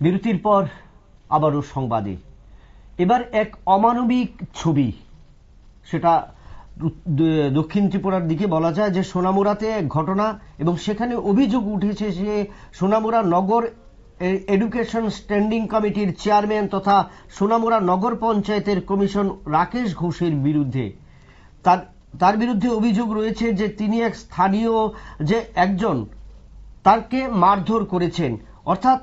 বিরতির পর আবারও সংবাদে। এবার এক অমানবিক ছবি। সেটা দক্ষিণ ত্রিপুরার দিকে বলা যায় যে সোনামুড়াতে এক ঘটনা এবং সেখানে অভিযোগ উঠেছে যে সোনামুড়া নগর এডুকেশন স্ট্যান্ডিং কমিটির চেয়ারম্যান তথা সোনামুড়া নগর পঞ্চায়েতের কমিশন রাকেশ ঘোষের বিরুদ্ধে। তার তার বিরুদ্ধে অভিযোগ রয়েছে যে তিনি এক স্থানীয় যে একজন তাকে মারধর করেছেন। অর্থাৎ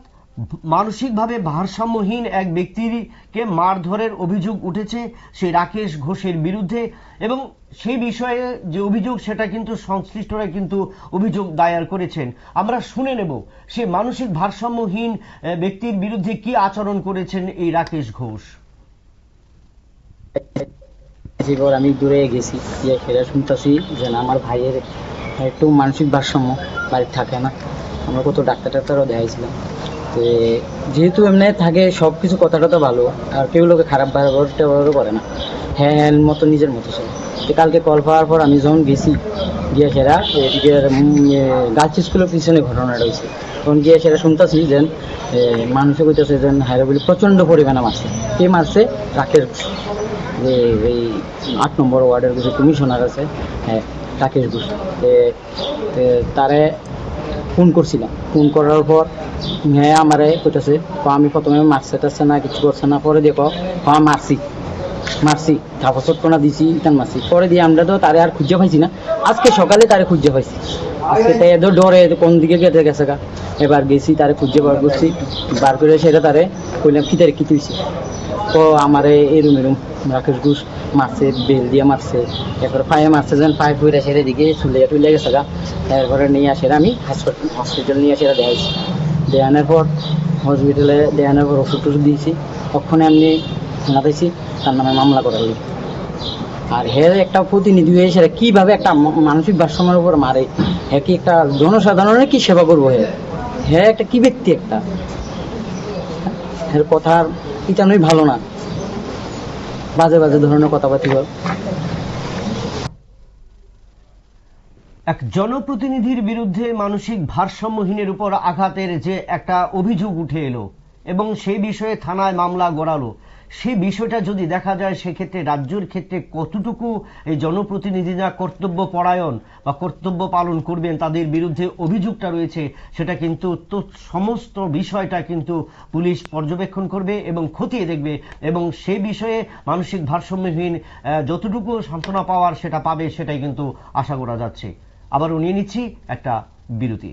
মানসিকভাবে ভারসাম্যহীন এক ব্যক্তিকে মারধরের অভিযোগ উঠেছে সেই রাকেশ ঘোষের বিরুদ্ধে এবং সেই বিষয়ে যে অভিযোগ, সেটা কিন্তু সংশ্লিষ্টরা কিন্তু অভিযোগ দায়ের করেছেন। আমরা শুনে নেব সে মানসিক ভারসাম্যহীন ব্যক্তির বিরুদ্ধে কি আচরণ করেছেন এই রাকেশ ঘোষ। আমি দূরে গেছি, গিয়ে সেটা শুনতেছি যে আমার ভাইয়ের একটু মানসিক ভারসাম্য বাড়ির থাকে না। আমরা কত ডাক্তার টাক্তারও দেখাইছিলাম। তো যেহেতু এমনি থাকে সব কিছু কথা টথা ভালো, আর কেউ লোকে খারাপ ব্যবহার করে না। হ্যাঁ হ্যাঁ মতো নিজের মতো সব। তো কালকে কল পাওয়ার পর আমি যখন গেছি, গিয়ে সেরা এদিকে গার্লস স্কুলের পিছনে ঘটনাটা হয়েছে। তখন গিয়ে সেটা শুনতেছি যে মানুষে কইতেছে যে হায়রা বলে, প্রচণ্ড পরিমাণে মারছে। কে মারছে? রাকেশ। যে, এই আট নম্বর ওয়ার্ডের কিছু কমিশনার আছে হ্যাঁ রাকেশ ঘোষ। তে তে তারে ফোন করছিলাম। ফোন করার পর হ্যাঁ আমারে কইতেছে আমি প্রথমে মারছে টারছে না, কিছু করছে না, পরে দেখো হ্যাঁ মারছি। মারছি কাপড় চটকনা দিছি, ইটান মারছি। পরে দিয়ে আমরা তো তারে আর খুঁজে পাইছি না। আজকে সকালে তারে খুঁজে পাইছি। আজকে তাই এত ডরে কোন দিকে গেছে গেছে গা। এবার গেছি, তারে খুঁজে বার করছি। বার করে সেটা তারে কইলাম, কি তারে কি তুইছি? তো আমারে এরম এরম রাকেশ ঘোষ মারছে, বেল দিয়ে মারছে, এরপরে পায়ে মারছে, যেন পায়ে ফুইরা সেরে দিকে চুলে টুলে গেছে গা। তারপরে নিয়ে আসে আমি হসপিটাল হসপিটাল নিয়ে আসে দেখাইছি দেখানোর পর হসপিটালে দেখানোর পর ওষুধ টষুধ দিয়েছি। তখনই আমি শোনাতেছি তার নামে মামলা করা হলো আর হে একটা প্রতিনিধি হয়ে সেটা কীভাবে একটা মানসিক ভারসাম্যের উপর মারে? হ্যাঁ কি একটা জনসাধারণের কি সেবা করব হ্যাঁ হ্যাঁ একটা কি ব্যক্তি একটা? এর কথা ইটানোই ভালো না। বাজে বাজে ধরনের কথাবার্তি বল। এক জনপ্রতিনিধির বিরুদ্ধে মানসিক ভারসাম্যহীনের উপর আঘাতের যে একটা অভিযোগ উঠে এলো এবং সেই বিষয়ে থানায় মামলা গড়ালো। সেই বিষয়টা যদি দেখা যায়, সেক্ষেত্রে রাজ্যের ক্ষেত্রে কতটুকু এই জনপ্রতিনিধিরা কর্তব্য পরায়ণ বা কর্তব্য পালন করবেন, তাদের বিরুদ্ধে অভিযোগটা রয়েছে, সেটা কিন্তু সমস্ত বিষয়টা কিন্তু পুলিশ পর্যবেক্ষণ করবে এবং খতিয়ে দেখবে এবং সে বিষয়ে মানসিক ভারসাম্যহীন যতটুকু সান্ত্বনা পাওয়ার সেটা পাবে, সেটাই কিন্তু আশা করা যাচ্ছে। আবারও নিয়ে নিচ্ছি একটা বিরতি।